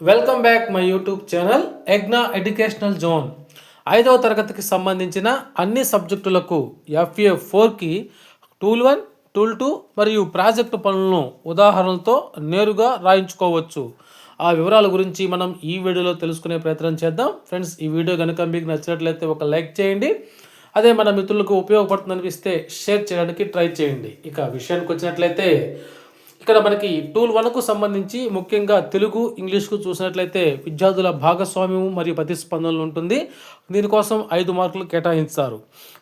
Welcome back my YouTube channel ఎగ్నా educational zone ఐదవ తరగతికి సంబంధించిన అన్ని సబ్జెక్టులకు ఎఫ్ఏ ఫోర్కి టూల్ వన్ టూల్ టూ మరియు ప్రాజెక్టు పనులను ఉదాహరణలతో నేరుగా రాయించుకోవచ్చు. ఆ వివరాల గురించి మనం ఈ వీడియోలో తెలుసుకునే ప్రయత్నం చేద్దాం. ఫ్రెండ్స్ ఈ వీడియో కనుక మీకు నచ్చినట్లయితే ఒక లైక్ చేయండి. అదే మన మిత్రులకు ఉపయోగపడుతుంది అనిపిస్తే షేర్ చేయడానికి ట్రై చేయండి. ఇక విషయానికి వచ్చినట్లయితే ఇక్కడ మనకి టూల్ వన్కు సంబంధించి ముఖ్యంగా తెలుగు ఇంగ్లీష్కు చూసినట్లయితే విద్యార్థుల భాగస్వామ్యం మరియు ప్రతిస్పందనలు ఉంటుంది. దీనికోసం ఐదు మార్కులు కేటాయించారు.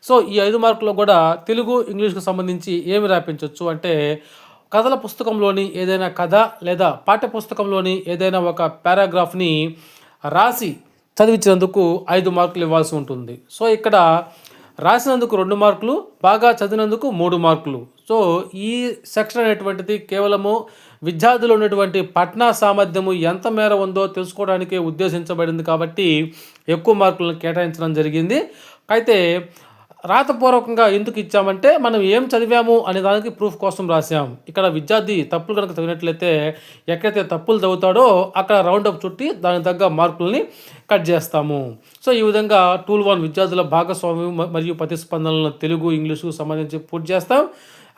సో ఈ ఐదు మార్కులు కూడా తెలుగు ఇంగ్లీష్కు సంబంధించి ఏమి రాపించవచ్చు అంటే కథల పుస్తకంలోని ఏదైనా కథ లేదా పాఠ్య పుస్తకంలోని ఏదైనా ఒక పారాగ్రాఫ్ని రాసి చదివించినందుకు ఐదు మార్కులు ఇవ్వాల్సి ఉంటుంది. సో ఇక్కడ రాసినందుకు రెండు మార్కులు బాగా చదివినందుకు మూడు మార్కులు. సో ఈ సెక్షన్ అనేటువంటిది కేవలము విద్యార్థులు ఉన్నటువంటి పట్నా సామర్థ్యము ఎంత మేర ఉందో తెలుసుకోవడానికి ఉద్దేశించబడింది కాబట్టి ఎక్కువ మార్కులను కేటాయించడం జరిగింది. అయితే రాతపూర్వకంగా ఎందుకు ఇచ్చామంటే మనం ఏం చదివాము అనే దానికి ప్రూఫ్ కోసం రాసాం ఇక్కడ విద్యార్థి తప్పులు కనుక చదివినట్లయితే ఎక్కడైతే తప్పులు చదువుతాడో అక్కడ రౌండ్ అప్ చుట్టి దానికి తగ్గ మార్కుల్ని కట్ చేస్తాము. సో ఈ విధంగా టూల్ వన్ విద్యార్థుల భాగస్వామ్యం మరియు ప్రతిస్పందనలను తెలుగు ఇంగ్లీషుకు సంబంధించి పూర్తి చేస్తాం.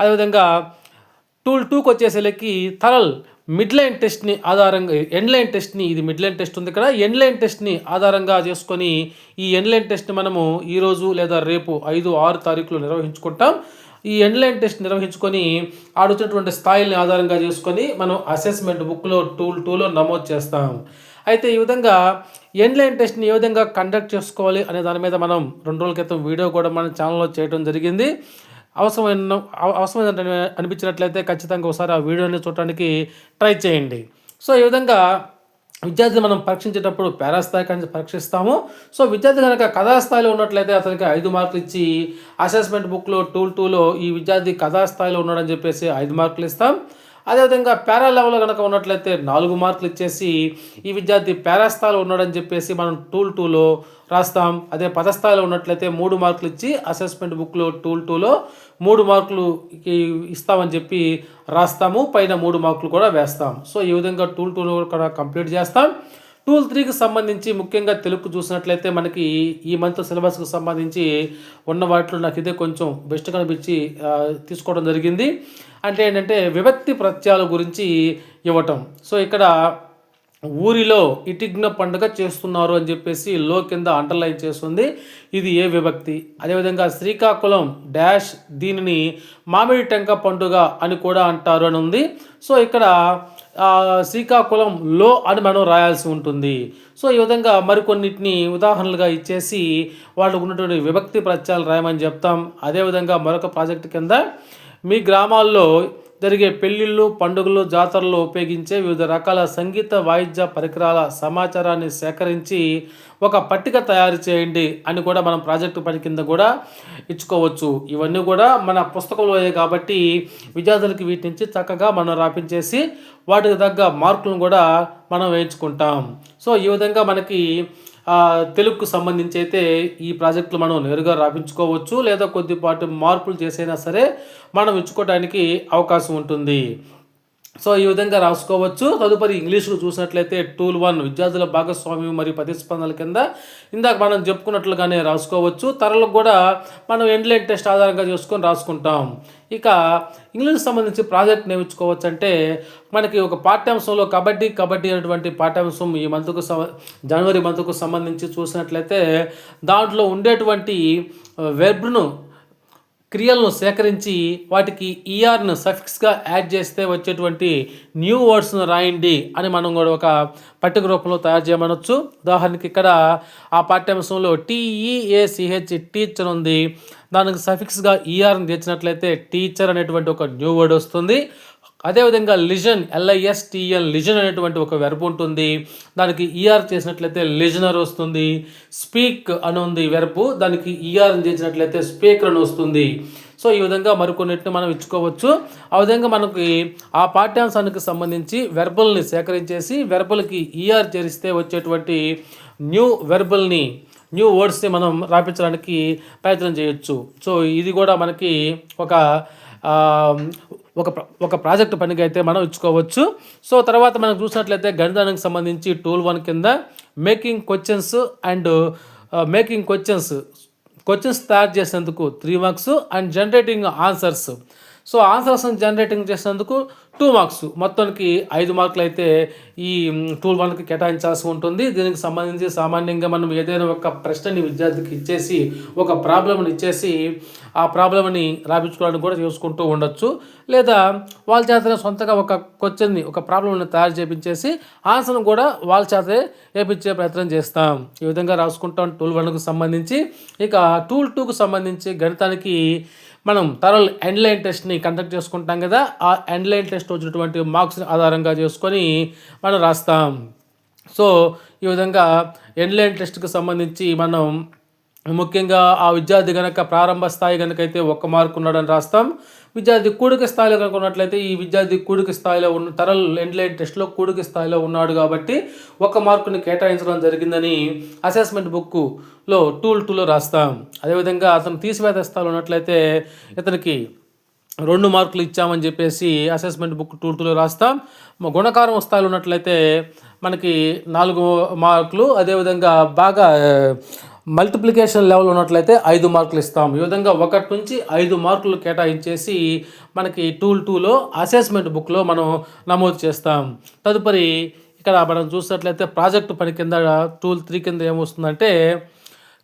అదేవిధంగా టూల్ టూకి వచ్చేసరికి తరల్ మిడ్ లైన్ టెస్ట్ని ఆధారంగా ఎండ్ లైన్ టెస్ట్ని ఇది మిడ్ లైన్ టెస్ట్ ఉంది ఇక్కడ ఎండ్ లైన్ టెస్ట్ని ఆధారంగా చేసుకొని ఈ ఎండ్ లైన్ టెస్ట్ని మనము ఈరోజు లేదా రేపు ఐదు ఆరు తారీఖులు నిర్వహించుకుంటాం. ఈ ఎండ్ లైన్ టెస్ట్ నిర్వహించుకొని ఆడుతున్నటువంటి స్థాయిల్ని ఆధారంగా చేసుకొని మనం అసెస్మెంట్ బుక్లో టూల్ టూలో నమోదు చేస్తాం. అయితే ఈ విధంగా ఎండ్ లైన్ టెస్ట్ని ఏ విధంగా కండక్ట్ చేసుకోవాలి అనే దాని మీద మనం రెండు రోజుల క్రితం వీడియో కూడా మన ఛానల్లో చేయడం జరిగింది. అవసరమైన అవ- అవసరమైన అనిపించినట్లయితే ఖచ్చితంగా ఒకసారి ఆ వీడియోని చూడటానికి ట్రై చేయండి. సో ఈ విధంగా విద్యార్థిని మనం పరీక్షించేటప్పుడు పేరాస్థాయి కానీ పరీక్షిస్తాము. సో విద్యార్థి కనుక కథాస్థాయిలో ఉన్నట్లయితే అతనికి ఐదు మార్కులు ఇచ్చి అసెస్మెంట్ బుక్లో టూల్ టూలో ఈ విద్యార్థి కథాస్థాయిలో ఉన్నాడని చెప్పేసి ఐదు మార్కులు ఇస్తాం. అదేవిధంగా పారా లెవెల్లో కనుక ఉన్నట్లయితే నాలుగు మార్కులు ఇచ్చేసి ఈ విద్యార్థి పారా స్థాయిలో ఉన్నాడని చెప్పేసి మనం టూల్ టూలో రాస్తాం. అదే పదస్థాయిలో ఉన్నట్లయితే మూడు మార్కులు ఇచ్చి అసెస్మెంట్ బుక్లో టూల్ టూలో మూడు మార్కులు ఇస్తామని చెప్పి రాస్తాము. పైన మూడు మార్కులు కూడా వేస్తాం. సో ఈ విధంగా టూల్ టూలో కూడా కంప్లీట్ చేస్తాం. టూల్ త్రీకి సంబంధించి ముఖ్యంగా తెలుగు చూసినట్లయితే మనకి ఈ మంత్ సిలబస్కి సంబంధించి ఉన్న వాటిలో నాకు ఇదే కొంచెం బెస్ట్ కనిపించి తీసుకోవడం జరిగింది. అంటే ఏంటంటే విభక్తి ప్రత్యాల గురించి ఇవ్వటం. సో ఇక్కడ ఊరిలో ఇటిగ్న పండుగ చేస్తున్నారు అని చెప్పేసి లో కింద అండర్లైన్ చేస్తుంది. ఇది ఏ విభక్తి? అదేవిధంగా శ్రీకాకుళం డాష్ దీనిని మామిడి టెంక పండుగ అని కూడా అంటారు అని ఉంది. సో ఇక్కడ శ్రీకాకుళం లో అని మనం రాయాల్సి ఉంటుంది. సో ఈ విధంగా మరికొన్నిటిని ఉదాహరణలుగా ఇచ్చేసి వాళ్ళకు ఉన్నటువంటి విభక్తి ప్రత్యాలు రాయమని చెప్తాం. అదేవిధంగా మరొక ప్రాజెక్ట్ కింద మీ గ్రామాల్లో జరిగే పెళ్ళిళ్ళు పండుగలు జాతరలు ఉపయోగించే వివిధ రకాల సంగీత వాయిద్య పరికరాల సమాచారాన్ని సేకరించి ఒక పట్టిక తయారు చేయండి అని కూడా మనం ప్రాజెక్టు పని కింద కూడా ఇచ్చుకోవచ్చు. ఇవన్నీ కూడా మన పుస్తకంలో కాబట్టి విద్యార్థులకి వీటి నుంచి చక్కగా మనం రాపించేసి వాటికి తగ్గ మార్కులను కూడా మనం వేయించుకుంటాం. సో ఈ విధంగా మనకి తెలుగుకు సంబంధించి అయితే ఈ ప్రాజెక్టులు మనం నేరుగా రాపించుకోవచ్చు లేదా కొద్దిపాటు మార్పులు చేసైనా సరే మనం ఇచ్చుకోవడానికి అవకాశం ఉంటుంది. సో ఈ విధంగా రాసుకోవచ్చు. తదుపరి ఇంగ్లీష్కు చూసినట్లయితే టూల్ వన్ విద్యార్థుల భాగస్వామ్యం మరియు ప్రతిస్పందనల కింద ఇందాక మనం చెప్పుకున్నట్లుగానే రాసుకోవచ్చు. తరలకు కూడా మనం ఎండ్లైన్ టెస్ట్ ఆధారంగా చేసుకొని రాసుకుంటాం. ఇక ఇంగ్లీష్ సంబంధించి ప్రాజెక్ట్ నేర్చుకోవచ్చు అంటే మనకి ఒక పాఠ్యాంశంలో కబడ్డీ కబడ్డీ అనేటువంటి పాఠ్యాంశం ఈ మంత్కు సం జనవరి మంత్కు సంబంధించి చూసినట్లయితే దాంట్లో ఉండేటువంటి వెర్బ్ను క్రియలను సేకరించి వాటికి ఈఆర్ను సఫిక్స్గా యాడ్ చేస్తే వచ్చేటువంటి న్యూ వర్డ్స్ను రాయండి అని మనం కూడా ఒక పట్టిక రూపంలో తయారు చేయమనొచ్చు. ఉదాహరణకి ఇక్కడ ఆ పాఠ్యాంశంలో టీఈఏసిహెచ్ టీచర్ ఉంది. దానికి సఫిక్స్గా ఈఆర్ని తెచ్చినట్లయితే టీచర్ అనేటువంటి ఒక న్యూ వర్డ్ వస్తుంది. అదేవిధంగా లిజన్ ఎల్ఐఎస్టిఎల్ లిజన్ అనేటువంటి ఒక వెర్బ్ ఉంటుంది. దానికి ఈఆర్ చేసినట్లయితే లిజనర్ వస్తుంది. స్పీక్ అని ఉంది వెర్బ్ దానికి ఈఆర్ చేసినట్లయితే స్పీకర్ అని వస్తుంది. సో ఈ విధంగా మరికొన్నిటిని మనం ఇచ్చుకోవచ్చు. ఆ విధంగా మనకి ఆ పాఠ్యాంశానికి సంబంధించి వెర్బల్ని సేకరించేసి వెర్బల్కి ఈఆర్ చేరిస్తే వచ్చేటువంటి న్యూ వెర్బల్ని న్యూ వర్డ్స్ని మనం రాపించడానికి ప్రయత్నం చేయొచ్చు. సో ఇది కూడా మనకి ఒక ఒక ఒక ప్రాజెక్ట్ పనికి అయితే మనం ఇచ్చుకోవచ్చు. సో తర్వాత మనం చూసినట్లయితే గణితానికి సంబంధించి టూల్ వన్ కింద making questions and making questions questions తయారు చేసేందుకు three marks and generating answers. So answers generating చేసినందుకు టూ మార్క్స్ మొత్తానికి ఐదు మార్కులు అయితే ఈ టూల్ వన్కి కేటాయించాల్సి ఉంటుంది. దీనికి సంబంధించి సామాన్యంగా మనం ఏదైనా ఒక ప్రశ్నని విద్యార్థికి ఇచ్చేసి ఒక ప్రాబ్లమ్ని ఇచ్చేసి ఆ ప్రాబ్లమ్ని రాపించుకోవడానికి కూడా చూసుకుంటూ ఉండొచ్చు. లేదా వాళ్ళ చేతనే సొంతగా ఒక క్వశ్చన్ని ఒక ప్రాబ్లమ్ని తయారు చేపించేసి ఆన్సర్ను కూడా వాళ్ళ చేతే వేపించే ప్రయత్నం చేస్తాం. ఈ విధంగా రాసుకుంటాం. టూల్ వన్కు సంబంధించి. ఇక టూల్ టూకు సంబంధించి గణితానికి మనం తరల్ ఎండ్లైన్ టెస్ట్ని కండక్ట్ చేసుకుంటాం కదా ఆ ఎండ్లైన్ టెస్ట్ వచ్చినటువంటి మార్క్స్ని ఆధారంగా చేసుకొని మనం రాస్తాం. సో ఈ విధంగా ఎండ్లైన్ టెస్ట్కి సంబంధించి మనం ముఖ్యంగా ఆ విద్యార్థి కనుక ప్రారంభ స్థాయి కనుక అయితే ఒక్క మార్కు ఉన్నాడని రాస్తాం. విద్యార్థి కూడిక స్థాయిలో కనుక ఉన్నట్లయితే ఈ విద్యార్థి కూడిక స్థాయిలో ఉన్న తరల్ ఎండ్లైన్ టెస్ట్లో కూడిక స్థాయిలో ఉన్నాడు కాబట్టి ఒక మార్కుని కేటాయించడం జరిగిందని అసెస్మెంట్ బుక్లో టూల్ టూలో రాస్తాం. అదేవిధంగా అతను తీసివేత స్థాయిలో ఉన్నట్లయితే ఇతనికి రెండు మార్కులు ఇచ్చామని చెప్పేసి అసెస్మెంట్ బుక్ టూల్ టూలో రాస్తాం. గుణకారం స్థాయిలో ఉన్నట్లయితే మనకి నాలుగు మార్కులు అదేవిధంగా బాగా మల్టిప్లికేషన్ లెవెల్ ఉన్నట్లయితే ఐదు మార్కులు ఇస్తాం. ఈ విధంగా ఒకటి నుంచి ఐదు మార్కులు కేటాయించేసి మనకి టూల్ టూలో అసెస్మెంట్ బుక్లో మనం నమోదు చేస్తాం. తదుపరి ఇక్కడ మనం చూసినట్లయితే ప్రాజెక్టు పని కింద టూల్ త్రీ కింద ఏమొస్తుందంటే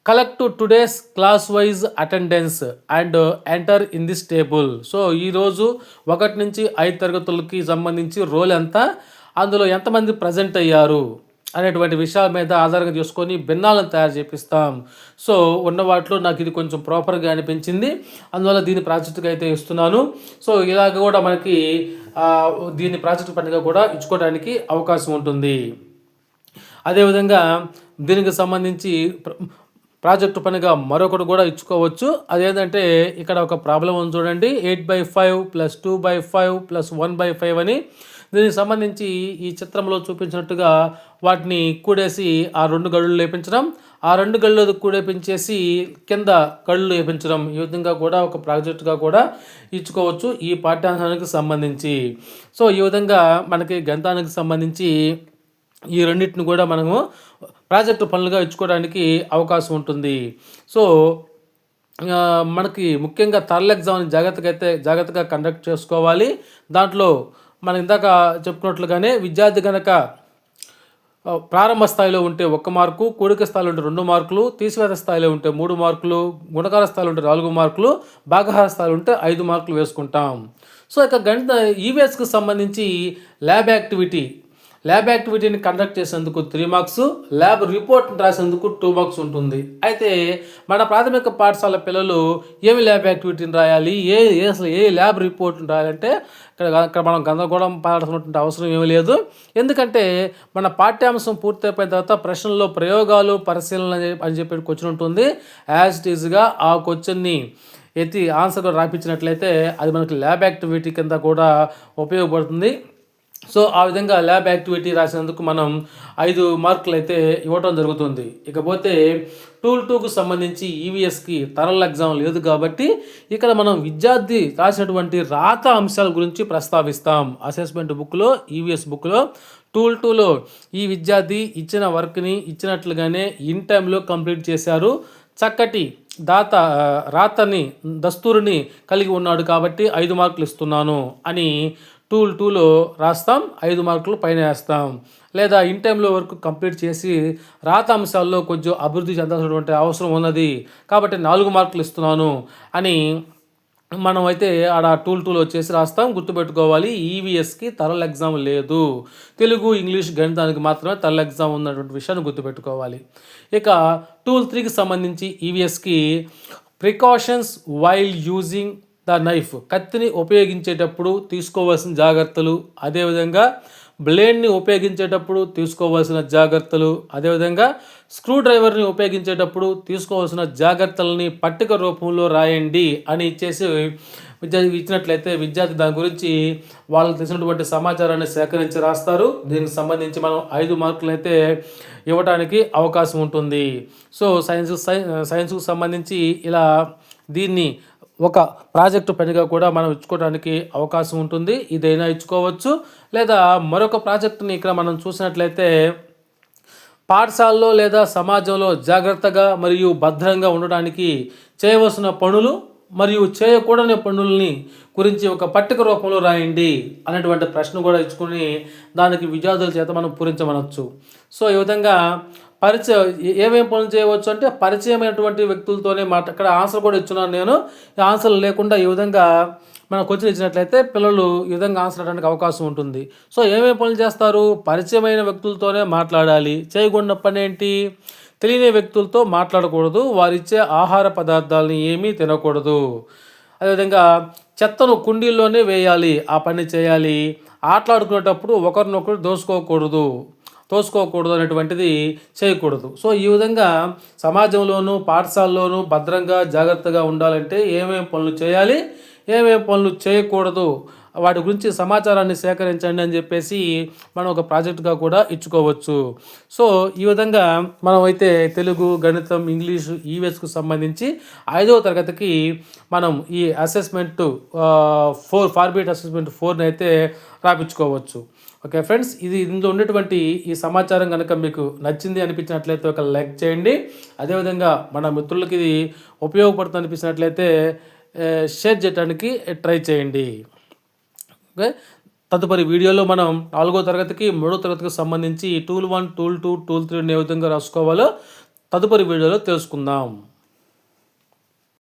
collect today's class wise attendance and enter in this table so ఈరోజు ఒకటి నుంచి ఐదు తరగతులకి సంబంధించి రోల్ ఎంత అందులో ఎంతమంది ప్రజెంట్ అయ్యారు? అనేటువంటి విషయాల మీద ఆధారంగా చేసుకొని భిన్నాలను తయారు చేపిస్తాం. సో ఉన్న వాటిలో నాకు ఇది కొంచెం ప్రాపర్గా అనిపించింది. అందువల్ల దీని ప్రాజెక్టుగా అయితే ఇస్తున్నాను. సో ఇలాగ కూడా మనకి దీని ప్రాజెక్టు పనిగా కూడా ఇచ్చుకోవడానికి అవకాశం ఉంటుంది. అదేవిధంగా దీనికి సంబంధించి ప్ర- ప్రాజెక్టు పనిగా మరొకటి కూడా ఇచ్చుకోవచ్చు. అదేంటంటే ఇక్కడ ఒక ప్రాబ్లం ఉంది చూడండి. Eight by five plus two by five plus one by five అని. దీనికి సంబంధించి ఈ చిత్రంలో చూపించినట్టుగా వాటిని కూడేసి ఆ రెండు గళ్ళు లేపించడం ఆ రెండు గళ్ళు కూడేపించేసి కింద కళ్ళు వేపించడం ఈ విధంగా కూడా ఒక ప్రాజెక్టుగా కూడా ఇచ్చుకోవచ్చు ఈ పాఠ్యాంశానికి సంబంధించి. సో ఈ విధంగా మనకి గణితానికి సంబంధించి ఈ రెండింటిని కూడా మనము ప్రాజెక్టు పనులుగా ఇచ్చుకోవడానికి అవకాశం ఉంటుంది. సో మనకి ముఖ్యంగా తరల ఎగ్జామ్ని జాగ్రత్తగా అయితే జాగ్రత్తగా కండక్ట్ చేసుకోవాలి. దాంట్లో మనం ఇందాక చెప్పుకున్నట్లుగానే విద్యార్థి కనుక ప్రారంభ స్థాయిలో ఉంటే ఒక్క మార్కు కూడిక స్థాయిలో ఉంటే రెండు మార్కులు తీసివేత స్థాయిలో ఉంటే మూడు మార్కులు గుణకార స్థాయిలో ఉంటే నాలుగు మార్కులు భాగహార స్థాయిలో ఉంటే ఐదు మార్కులు వేసుకుంటాం. సో ఇక గణిత ఈవీఎస్కి సంబంధించి ల్యాబ్ యాక్టివిటీ ల్యాబ్ యాక్టివిటీని కండక్ట్ చేసేందుకు త్రీ మార్క్స్ ల్యాబ్ రిపోర్ట్ రాసేందుకు టూ మార్క్స్ ఉంటుంది. అయితే మన ప్రాథమిక పాఠశాల పిల్లలు ఏమి ల్యాబ్ యాక్టివిటీని రాయాలి? ఏ ఏ అసలు ఏ ల్యాబ్ రిపోర్ట్ని రాయాలంటే ఇక్కడ ఇక్కడ మనం గందరగోళం పాడాల్సినటువంటి అవసరం ఏమీ లేదు. ఎందుకంటే మన పాఠ్యాంశం పూర్తయిపోయిన తర్వాత ప్రశ్నల్లో ప్రయోగాలు పరిశీలన అని అని చెప్పి క్వశ్చన్ ఉంటుంది. యాజ్ ఇట్ ఈజ్గా ఆ క్వశ్చన్ని ఎత్తి ఆన్సర్ రాపించినట్లయితే అది మనకి ల్యాబ్ యాక్టివిటీ కింద కూడా ఉపయోగపడుతుంది. సో ఆ విధంగా ల్యాబ్ యాక్టివిటీ రాసినందుకు మనం ఐదు మార్కులు అయితే ఇవ్వటం జరుగుతుంది. ఇకపోతే టూల్ టూకు సంబంధించి ఈవీఎస్కి తరల్ ఎగ్జామ్ లేదు కాబట్టి ఇక్కడ మనం విద్యార్థి రాసినటువంటి రాత అంశాల గురించి ప్రస్తావిస్తాం. అసెస్మెంట్ బుక్లో ఈవీఎస్ బుక్లో టూల్ టూలో ఈ విద్యార్థి ఇచ్చిన వర్క్ని ఇచ్చినట్లుగానే ఇన్ టైంలో కంప్లీట్ చేశారు. చక్కటి దాత రాతని దస్తూరిని కలిగి ఉన్నాడు కాబట్టి ఐదు మార్కులు ఇస్తున్నాను అని టూల్ టూలో రాస్తాం ఐదు మార్కులు పైన వేస్తాం. లేదా ఇన్ టైంలో వరకు కంప్లీట్ చేసి రాత అంశాల్లో కొంచెం అభివృద్ధి చెందాల్సినటువంటి అవసరం ఉన్నది. కాబట్టి నాలుగు మార్కులు ఇస్తున్నాను అని మనం అయితే ఆడ టూల్ టూల్ వచ్చేసి రాస్తాం. గుర్తుపెట్టుకోవాలి ఈవీఎస్కి తరల ఎగ్జామ్ లేదు. తెలుగు ఇంగ్లీష్ గణితానికి మాత్రమే తరల ఎగ్జామ్ ఉన్నటువంటి విషయాన్ని గుర్తుపెట్టుకోవాలి. ఇక టూల్ త్రీకి సంబంధించి ఈవీఎస్కి precautions while using the knife కత్తిని ఉపయోగించేటప్పుడు తీసుకోవాల్సిన జాగ్రత్తలు అదేవిధంగా బ్లేడ్ని ఉపయోగించేటప్పుడు తీసుకోవాల్సిన జాగ్రత్తలు అదేవిధంగా స్క్రూ డ్రైవర్ని ఉపయోగించేటప్పుడు తీసుకోవాల్సిన జాగ్రత్తలని పట్టిక రూపంలో రాయండి అని ఇచ్చేసి విద్యార్థి ఇచ్చినట్లయితే విద్యార్థి దాని గురించి వాళ్ళకి తెలిసినటువంటి సమాచారాన్ని సేకరించి రాస్తారు. దీనికి సంబంధించి మనం ఐదు మార్కులు అయితే ఇవ్వడానికి అవకాశం ఉంటుంది. సో సైన్స్ సైన్స్కు సంబంధించి ఇలా దీన్ని ఒక ప్రాజెక్టు పనిగా కూడా మనం ఇచ్చుకోవడానికి అవకాశం ఉంటుంది. ఇదైనా ఇచ్చుకోవచ్చు. లేదా మరొక ప్రాజెక్టుని ఇక్కడ మనం చూసినట్లయితే పాఠశాలలో లేదా సమాజంలో జాగ్రత్తగా మరియు భద్రంగా ఉండడానికి చేయవలసిన పనులు మరియు చేయకూడని పనుల్ని గురించి ఒక పట్టిక రూపంలో రాయండి అనేటువంటి ప్రశ్న కూడా ఇచ్చుకుని దానికి విద్యార్థుల చేత మనం పూరించమనొచ్చు. సో ఈ విధంగా పరిచయం ఏమేం పనులు చేయవచ్చు అంటే పరిచయమైనటువంటి వ్యక్తులతోనే మాట అక్కడ ఆన్సర్ కూడా ఇచ్చున్నాను నేను. ఈ ఆన్సర్లు లేకుండా ఈ విధంగా మనం క్వశ్చన్ ఇచ్చినట్లయితే పిల్లలు ఈ విధంగా ఆన్సర్ అవ్వడానికి అవకాశం ఉంటుంది. సో ఏమేమి పనులు చేస్తారు? పరిచయమైన వ్యక్తులతోనే మాట్లాడాలి. చేయకుండా పని ఏంటి? తెలియని వ్యక్తులతో మాట్లాడకూడదు. వారిచ్చే ఆహార పదార్థాలని ఏమీ తినకూడదు. అదేవిధంగా చెత్తను కుండీల్లోనే వేయాలి. ఆ పని చేయాలి. ఆటలాడుకునేటప్పుడు ఒకరినొకరు దోసుకోకూడదు. తోసుకోకూడదు అనేటువంటిది చేయకూడదు. సో ఈ విధంగా సమాజంలోనూ పాఠశాలలోనూ భద్రంగా జాగ్రత్తగా ఉండాలంటే ఏమేం పనులు చేయాలి ఏమేం పనులు చేయకూడదు వాటి గురించి సమాచారాన్ని సేకరించండి అని చెప్పేసి మనం ఒక ప్రాజెక్టుగా కూడా ఇచ్చుకోవచ్చు. సో ఈ విధంగా మనం అయితే తెలుగు గణితం ఇంగ్లీషు ఈవెస్కు సంబంధించి ఐదవ తరగతికి మనం ఈ అసెస్మెంట్ ఫోర్ ఫార్బీట్ అసెస్మెంట్ ఫోర్ని అయితే రాపించుకోవచ్చు ఓకే ఫ్రెండ్స్ ఇది ఇందులో ఉన్నటువంటి ఈ సమాచారం కనుక మీకు నచ్చింది అనిపించినట్లయితే ఒక లైక్ చేయండి. అదేవిధంగా మన మిత్రులకి ఇది ఉపయోగపడుతుంది అనిపించినట్లయితే షేర్ చేయడానికి ట్రై చేయండి. ఓకే తదుపరి వీడియోలో మనం నాలుగో తరగతికి మూడో తరగతికి సంబంధించి tool one tool two tool three ఏ విధంగా రాసుకోవాలో తదుపరి వీడియోలో తెలుసుకుందాం.